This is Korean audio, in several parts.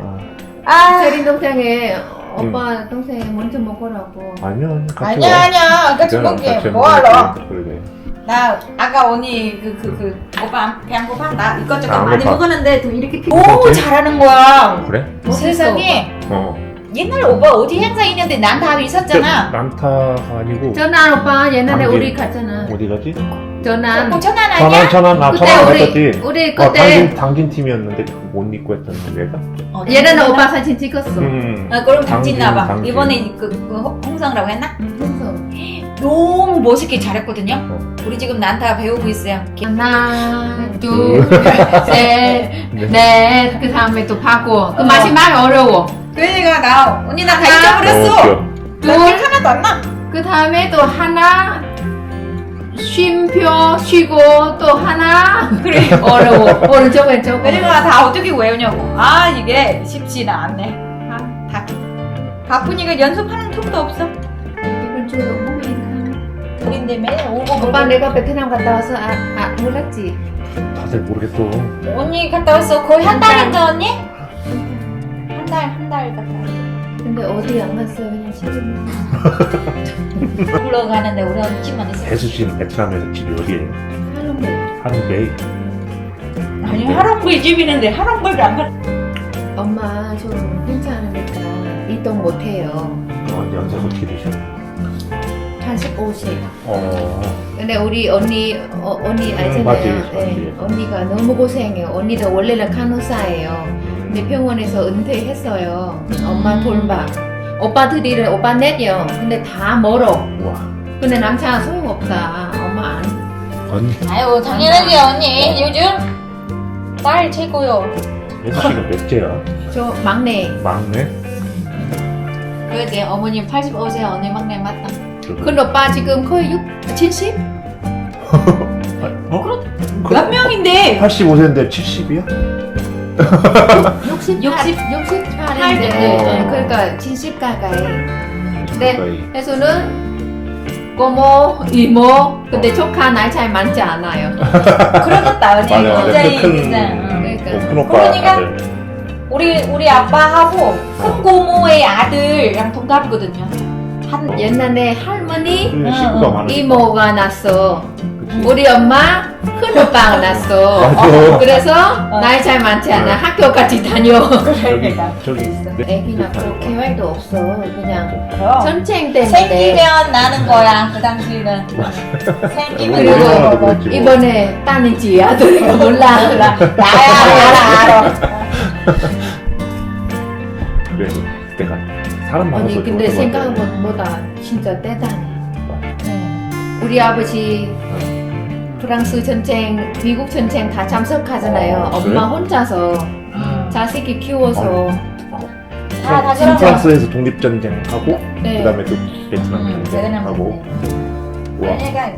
아, 아 세린 동생이 오빠 동생 먼저 먹으라고. 아니요, 같이 아니야 먹어. 아니야 같이 괜찮아, 먹게 같이 뭐하러. 그러게. 나 아까 언니 그 그 그 오빠 배 안 고파 나 이것저것 아, 안 많이 고파. 먹었는데 좀 이렇게 어, 너무? 잘하는 거야 그래? 세상에 어. 옛날 오빠 어디 행사 있는데 난 다 있었잖아 난타가 아니고 전남 오빠 옛날에. 우리 갔잖아. 어디 가지? 전남. 어, 천안 천안 아니야? 천안 아 그때 천안 우리 갔었지. 우리 어, 그때 당진 당진 팀이었는데 그못 입고 했던 얘가. 어, 얘는? 오빠 사진 찍었어. 음. 아 그럼 당진, 당진 나봐 당진. 이번에 그, 그 홍- 홍성이라고 했나? 그래서 너무 멋있게 잘했거든요 어. 우리 지금 난타 배우고 있어요 하나, 음. 둘, 셋, 네. 넷. 그 다음에 또 바고. 그 마지막 어려워. 그러니까 나 언니 나다 하나. 어, 잊어버렸어 귀여워. 나 둘. 색 하나도 안 나. 그 다음에 또 하나. 쉼표 쉬고 또 하나 그래 어려워 오른쪽 왼쪽 그리고 다 어떻게 외우냐고. 아 이게 쉽지는 않네. 아, 다 바쁘니까 연습하는 틈도 없어. 이번 주 너무 우린데 매일 오고 오빠 오빠 내가 베트남 갔다 와서 아, 아 몰랐지 다들 모르겠어. 언니 갔다 왔어. 거의 한 달인데 언니? 한 달 한 달 갔다 왔어. 근데 어디 안 갔어 그냥 지금 놀러 가는데 우리 언니 집만 있어. 배수 씨는 베트남에서 집이 어디예요? 할롱베이 하루베이. 아니 하롱구이 집이는데 하롱구이를 안 가. 엄마 좀 혼자 하니까 이동 못해요 어, 연세 어떻게 되셔? 한 15세 어. 근데 우리 언니 어, 언니 알잖아요 음, 맞지, 네, 맞지. 언니가 너무 고생해요 언니도 원래는 간호사예요 음. 근데 병원에서 은퇴했어요 엄마 돌봐 오빠들이는 오빠 넷이요 근데 다 멀어 와. 근데 남자 소용없다 엄마 안 언니. 아유 당연하지 언니 요즘 딸 최고요. 배수 씨가 몇째야? 저 막내 막내? 그지 어머님 85세 언니 막내 맞다. 큰 오빠 지금 거의 6, 70? 어? 몇 명인데? 85세인데 70이야? 60, 60? 68인데 어. 그러니까 70 가까이 네. 해수는 고모, 이모 근데 조카 나이 차이 많지 않아요 그러겠다 언니. 맞아 맞아. 진짜 이- 큰, 진짜. 응. 그러니까. 어, 큰 오빠 그러니까 아들. 우리 우리 아빠하고 큰 고모의 아들이랑 동갑이거든요. 한 옛날에 할머니, 식구가. 많으니까. 이모가 났어 그치? 우리 엄마 큰 오빠가 났어 맞아. 그래서 나이 차이 많지 않아 네. 학교 같이 다녀 저기 저기 몇- 애기 몇 낳고? 계획도 없어 그냥 그럼 전쟁 때문에 생기면 나는 거야 그 당시는. 생기면 그리고 나는. 그랬지 뭐. 이번에 딸인지 아들인가 몰라 몰라. 나야 알아 알아. 그래서 내가 사람 많아서 아니 근데 것 같아. 생각보다 진짜 대단해 우리 아버지 프랑스 전쟁, 미국 전쟁 다 참석하잖아요. 어, 엄마 혼자서 음. 자식이 키워서 다, 다 그런 거. 프랑스에서 독립전쟁 하고 네. 그다음에 또 베트남 음, 전쟁 베트남 하고 와. 얘가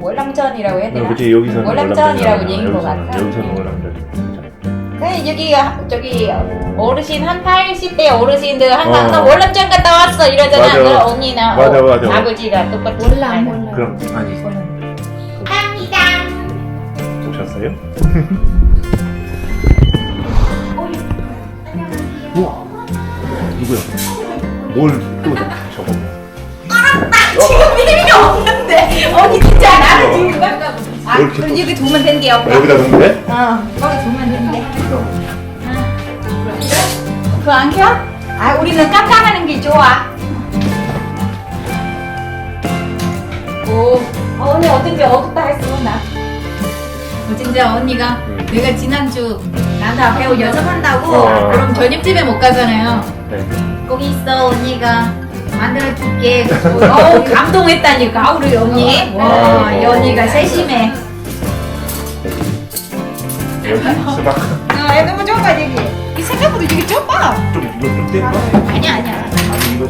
월남전이라고 해야 어, 되나? 그치 여기서는 월남전이라고 월남전이잖아. 얘기인 것 여기서는- 같아. 여기서는 월남전. 그 여기 저기 어르신 한 80대 어르신들 항상 어. 나 월남전 갔다 왔어 이러잖아. 맞아. 그럼 언니나 맞아, 어, 맞아. 아버지가 똑같이. 몰라. 몰라. 그럼 아니. 오셨어요? 안녕하세요. 우와 누구야? 뭘또 저거? 지금 일이 없는데 언니 진짜 나를 지금 깜짝. 아뭘 이렇게 그럼 또- 여기 두면 된대요. 아, 여기다 놓으면 돼? 어 거기 두면 된대. 아, 그거 안 켜? 아 우리는 깜깜하는 게 좋아. 오, 어, 언니 어쩐지 어둡다 했어 나. 어, 진짜 언니가 응. 내가 지난주 난다 배우 연습한다고 어. 그럼 저녁집에 못 가잖아요. 네. 거기 있어 언니가 만들어 줄게. 어우 감동했다니까 우리 언니. 와, 아이고. 이 언니가 세심해. 여기 수박 아, 애 너무 좁아 여기. 이 생각보다 되게 좁아. 좀 이거 좀 뗄까? 아니야 아니야. 아니 이거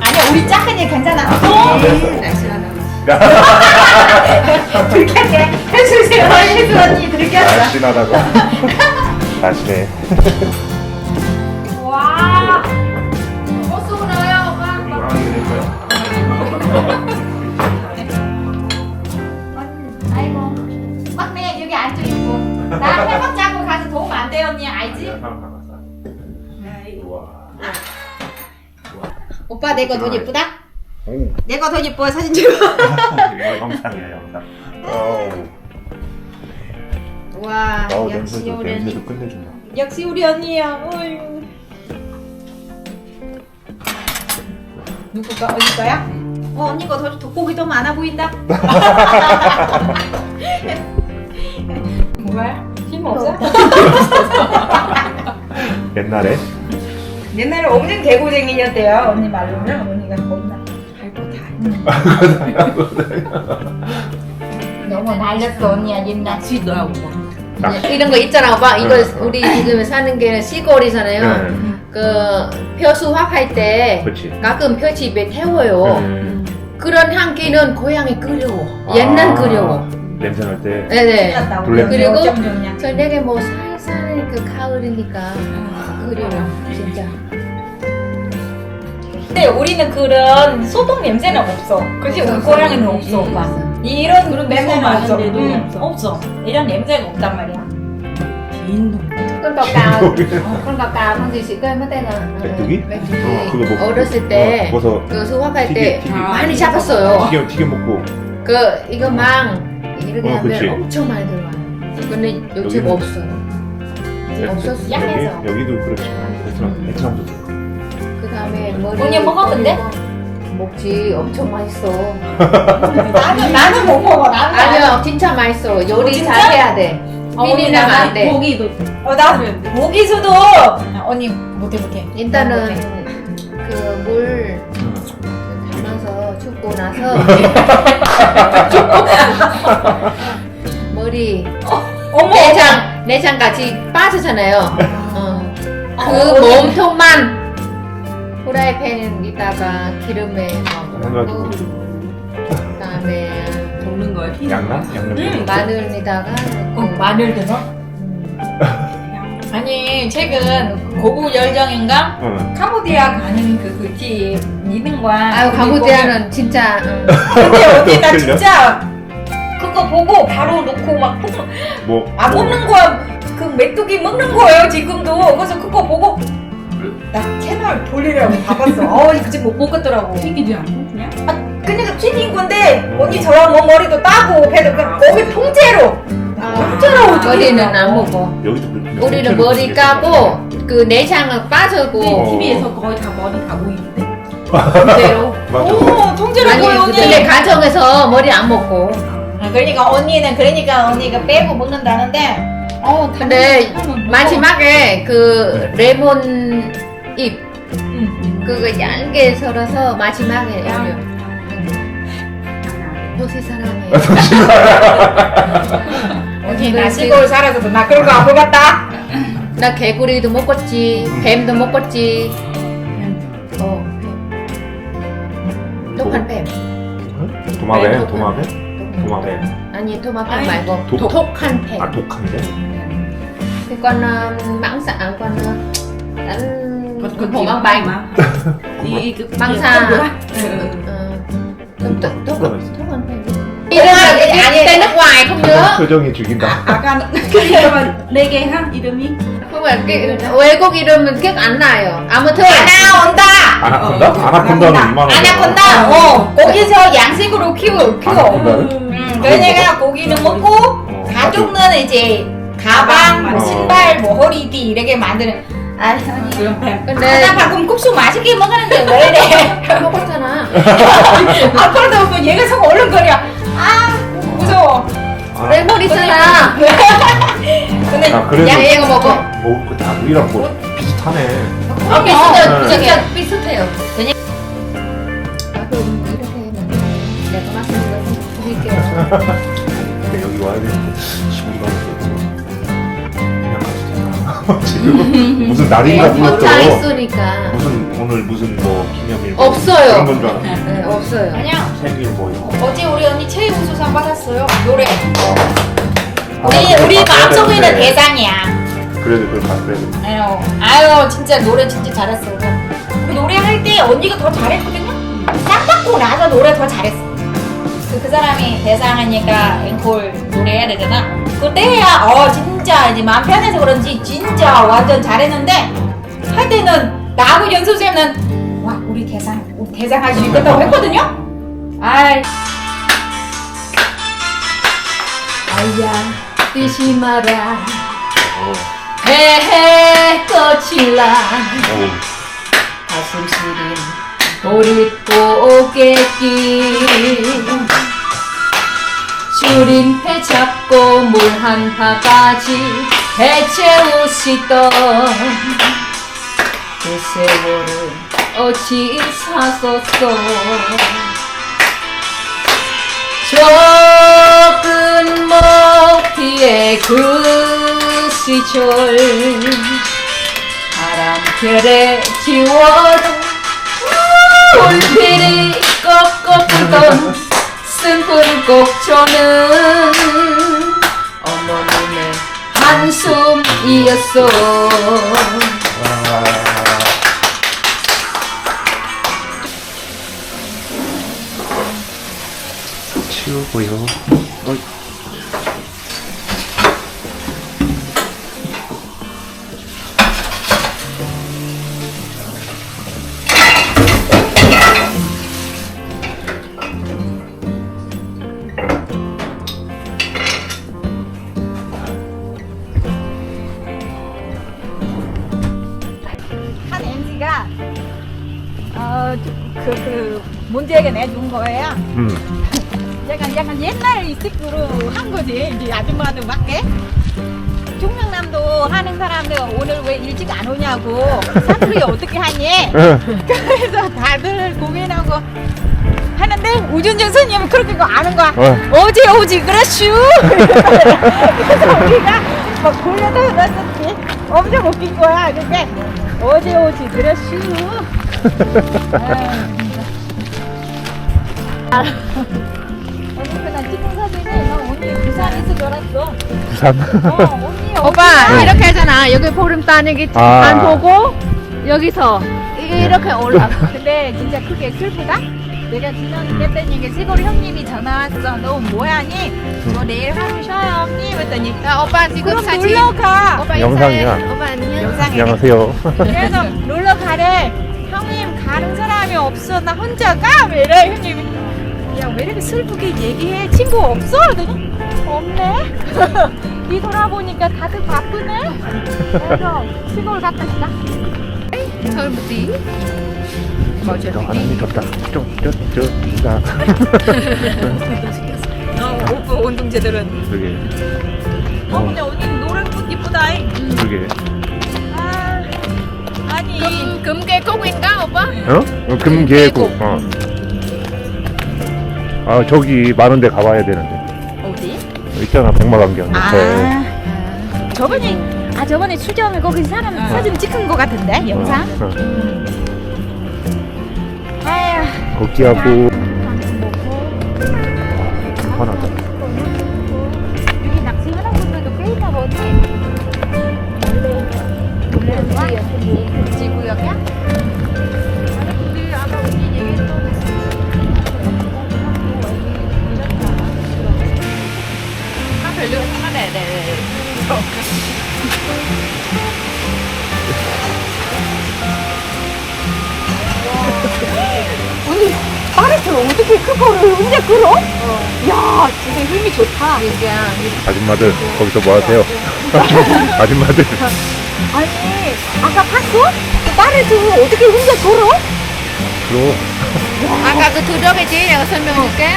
아니야 우리 작은이 괜찮아. 아, 됐 어. 날씬하다. 들켰게 해주세요 해주 언니 들켰어. 날씬하다고 날씬해 와. 버스 오나요, 오빠? 아 이거 될 거야 아이고 막내 여기 앉아 있고 나 해먹 자고 가서 도움 안돼 언니 알지? 사람 나갔어 우와. 오빠 내거더 예쁘다? 오. 내거더 예뻐 사진 찍어. 이거 영상이에요 영상. 어우. 와 어우 역시 냄새도 우리 언니. 냄새도 끝내준다. 역시 우리 언니야. 어휴. 누구 거 언니 거야? 어 언니 거더 돋보기 더 많아 보인다. 뭐야? 힘 없어? 옛날에 옛날에 엄청 개고쟁이였대요. 언니 말로는. 너무 날렸어 언니야 옛날. 낚시도 하고 막. 이런 거 있잖아 오빠 이거 응, 응. 우리 지금 사는 게 시골이잖아요 네. 그 표수확 할 때 그렇지. 가끔 표 집에 태워요 음. 그런 향기는 고향이 그리워 옛날 아. 그리워 냄새 날 때. 네네 그리고 좋냐. 저녁에 뭐 살살 그 가을이니까 그리워 진짜 근데 우리는 그런 소독 냄새는 없어. 그치? 우리 고향에는 없어, 오빠. 이런 그런 냄새는 냄새 없어. 응, 없어. 없어. 이런 냄새가 없단 말이야. chị quên mất tên rồi 메뚜기? 메뚜기 어, 그거 먹고. 어렸을 때 어, 먹어서 그 수확할 튀김, 때 튀김. 많이 잡았어요 튀김 튀김 먹고. 그 이거 망 이렇게 어, 하면 그치. 엄청 많이 들어와요 근데 요즘 여기는- 없어요 없었어. 여기, 여기도 그렇지만 베트남 음. 베트남도 그렇고. 그 다음에 머리 언니 먹어, 근데? 먹지 엄청 맛있어 나는, 나는 못 먹어. 나는. 아니요 진짜 맛있어 요리 진짜? 잘 해야 돼 비리면 안돼 고기도. 어, 나 모기수도. 언니, 못해, 못해. 일단은 못해. 그물 담아서 춥고 나서 머리 어머, 내장 내장 같이 빠지잖아요. 어. 어, 그 언니. 몸통만 프라이팬에다가 기름에. 넣고 그다음에 먹는 거야. 피. 양남? 양념. 음. 마늘에다가 어, 넣고 마늘도 넣어? 음. 아니, 최근 고부 열정인가? 응. 카보디아 가는 그, 그 집, 있는 거야. 아유 가보디아는 진짜 음. 근데 언니 나 틀려? 진짜 그거 보고 바로 놓고 막 볶는 뭐. 아 뭐. 먹는 거야 그 메뚜기 먹는 거예요 지금도 그래서 그거 보고 나 채널 돌리려고 봐봤어 어 이거 지금 못 보겠더라고 튀기지 않고 그냥. 그러니까 튀긴 건데 언니 저랑 뭐 머리도 따고 배도 그냥 거기 통째로 통째로 머리는 안 먹어. 여기도 그렇게. 우리는 머리 까고 그 내장은 빠져고 어. TV에서 거의 다 머리 다 보이는데. 그대로. 맞아. 오 통째로 아니 보여 언니 근데 가정에서 머리 안 먹고. 아, 그러니까 언니는 그러니까 언니가 빼고 먹는다는데 어 근데 다른 마지막에 그 레몬 잎 응. 그거 얇게 썰어서 마지막에 양. 올려. 도시 사람이에요. 언니 나 시골 살아서도 나 그런 거 안 먹었다 나 개구리도 먹었지, 뱀도 먹었지. 어, 뱀. 똑한 뱀. 도마뱀, 도마뱀, 도마뱀. 아니 아니, 말고 독- 독한 뱀. 아 독한데? Thì con uh, mãng à, con uh, Con con hổ bay bánh. mà. Đi cái Băng xa. Ừ. Ờ, Tốt tốt tốt Đúng rồi. tốt. 이름은 tên nước ngoài không nhớ. 표정이 죽인다. 아까 그러면 네개 한 이름이 không phải cái 외국 이름은 기억 안 나요. 아무튼 아나온다 아나콘다? 아나콘다는 이만한 거. 아나콘다 어 거기서 양식으로 키워 키워 아나콘다를? 음, 그러니까 고기는 먹고 어, 가죽은 이제 가방 뭐 어. 신발 뭐 허리띠 이렇게 만드는 아. 근데 나 방금 국수 맛있게 먹었는데 왜 이래 먹었잖아. 아 그러다 보면 얘가 속 얼른거려 아 무서워 아, 레몬 있잖아. 근데 아, 그래도 야 얘가 먹어. 뭐, 그 나물이랑 뭐 비슷하네. 어, 비슷해, 네. 진짜 비슷해요. 아 내가 드릴게요. 근데 여기 와야 되는데 시골이 가면? 지금 무슨 날인가 포차 불렀어. 있으니까 무슨 오늘 무슨 뭐 기념일 없어요. 그런 건줄 알았는데 네, 없어요. 아니야 생일 뭐 이거. 어제 우리 언니 최우 수상 받았어요 노래 아, 우리 우리 바꿔야 마음속에 있는 되는데. 대상이야 그래도 그걸 바꿔야 돼. 아유, 아유, 진짜 노래 진짜 잘했어. 우리 노래할 때 언니가 더 잘했거든요? 딱 받고 나서 노래 더 잘했어. 그, 그 사람이 대상하니까 앵콜 노래해야 되잖아. 그때 해야, 어, 진짜 이제 마음 편해서 그런지 진짜 완전 잘했는데, 할 때는 나하고 연수 선생님은 와 우리 대상 우리 대상 할 수 있겠다고 했거든요. 아이. 아야 뛰지 마라. 어, 해해 거칠라. 어, 가슴 시린 보릿고개길 배 잡고 물 한 바가지 배 채우시던 그 세월은 어찌 사섰어 적은 먹기에 그 시절 바람결에 지워도 울필이 꺾어부던 슬픈 곡조는 어머님의 한숨이었어 아, 치우고요. 어 그 그 문제에게 내준 거예요. 음, 약간 약간 옛날 식으로 한 거지 이제 아줌마들 맞게. 중명남도 하는 사람들 오늘 왜 일찍 안 오냐고 사투리 어떻게 하니? 그래서 다들 고민하고 하는데 우준정 선생님은 그렇게 거 아는 거야. 어. 어 제 오지 그랬슈. 그래서 우리가 막 돌려서 넣었지. 엄청 웃긴 거야. 근데 어제 오지 그랬슈. 부산. 어, 언니 오빠 어디야? 이렇게 하잖아 여기 보름단 여기 아. 안 보고 여기서 이- 이렇게 올라가 근데 진짜 그게 슬프다. 내가 지난 그랬더니 시골 형님이 전화 왔어. 너 뭐하니? 저 내일 하루 쉬어요 형님. 했더니 야, 오빠 지금 그럼 사진 놀러 가. 오빠 영상이야. 인사해. 오빠 안녕 영상에 안녕하세요. 그래서 놀러 가래. 형님 가는 사람이 없어. 나 혼자 가. 왜 이래 형님이. 야 왜 이렇게 슬프게 얘기해? 친구 없어? 그러더니 없네. 뒤돌아보니까 다들 바쁘네. 그래서 시골 갔다 시다. 뭐죠 저 하나님 덥다. 좀, 저, 저, 나. 어, 오빠 운동제들은. 그게, 어 근데 언니 노래 꽃 이쁘다. 그게. 아. 금, 금계곡인가 오빠? 어? 어, 금계국. 어. 아, 저기 많은데 가봐야 되는데. 어디? 있잖아, 백마강경 옆에. 아 저번에 아 저번에 수정을 거기 사람 사진 찍은 거 같은데 영상? 어, 어. 걷기하고. 하나다. 빠르죠 어떻게 그거를 언제 끌어? 야 진짜 힘이 좋다 아줌마들, 거기서 뭐 하세요? 아줌마들. 아니 아까 봤어? 그 빠르죠 어떻게 혼자 걸어? 그럼. 아까 그 두력이지 내가 설명해줄게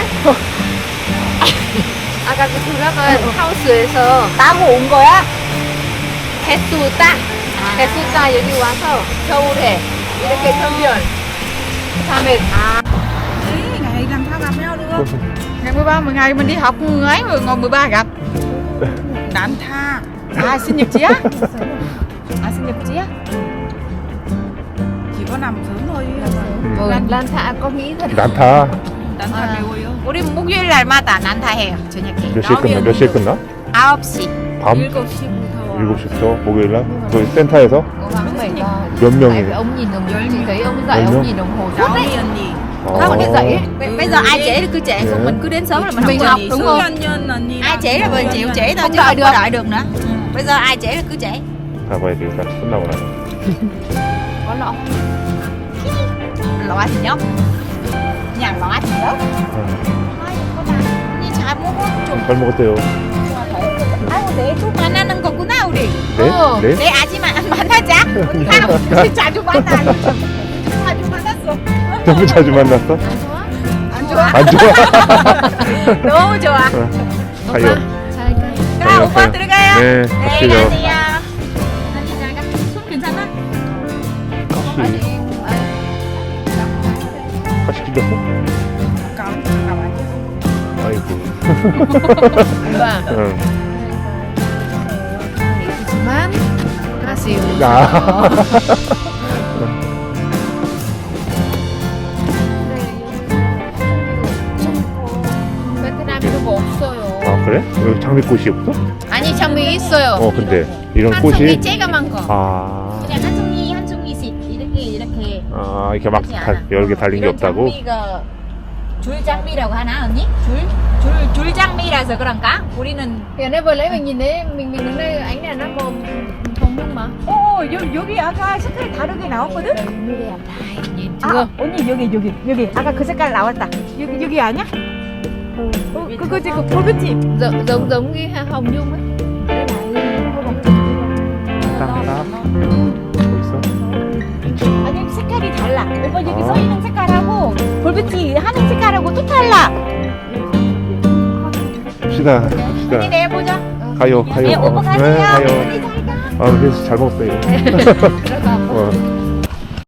아까 그 두력은 하우스에서 따고 온 거야? 개수 따 개수 따 여기 와서 겨울에 이렇게 전면 다음에 다 ngày làm sao gặp nhau được ngày 13 10 ngày mình đi học ấy rồi ngày 13 gặp Đạm tha À sinh nhật chị á À sinh nhật chị á Chỉ có nằm sớm thôi 어, 란타 có nghĩ thật 난타. 난다 배워요. 우리 목요일 날마다 난타해요 저녁에 몇 시에 끝나? 몇 시에 끝나? 9시 밤? 7시부터 7시부터 목요일날? 거기 센터에서? cố gắng vậy là 몇 tại 명이? vì ông nhìn đồng hồ chỉ thấy ông dạy Mấy ông nhóm? nhìn đồng hồ suốt đấy 언니 언니. không được dạy Bây- bây giờ ai trễ thì cứ trễ Dạ. không mình cứ đến sớm là mình Mình không học học đúng không? 수년년 언니. ai trễ là mình chịu trễ thôi Không chứ đợi không có được. đợi được nữa bây giờ ai trễ là cứ trễ 가봐야 되겠다. 끝나고 나서. 올라. 올라왔냐? 그냥 올라왔어요? 아이고 언니 잘 먹어 좀 잘 먹었대요. 아이고 내좀 만나는 거구나 우리 네? 어, 네? 내 아지만 만나자 우리 할아버지 자주 만나 자주 만났어 너무 자주 만났어? 안 좋아? 안 좋아? 너무 좋아 가요. 잘 가. 오빠 가요. 들어가요 네, 네. 가세요 가시. 가시 찔렸어? 아이고. 응. 아. 베트남에 그거 없어요. 아, 그래? 여기 장미꽃이 없어? 아니 장미 있어요. 어, 근데 이런 한 꽃이. 쬐가만 거. 아. 아, 이렇게 막 그렇지 다, 않아. 여러 개 달린 게 이런 없다고? 장미가 줄장미라고 하나 언니? 줄? 줄 줄장미라서 그런가? 우리는 Giờ nó vừa lấy mình nhìn thấy mình mình đứng đây ánh này nó mồm không nước mà. 어 여, 여기 아까 색깔 다르게 나왔거든? Này, 아? 언니 여기 여기 여기 아까 그 색깔 나왔다 여기 여기 아니야? 어 그거지 그 붉은지 Giống giống giống cái hồng nhung ấy. 따라. 뭐 있어? 아니 달라 오빠 여기 아. 서 있는 색깔하고 붉은지 하는 색깔하고 또 달라 갑시다. 갑시다. 언니 내보자 가요, 가요. 네 오빠 어, 가세요 네, 가요. 언니 잘 가 아, 그래서 잘 먹었어, 이거. Rất là 어.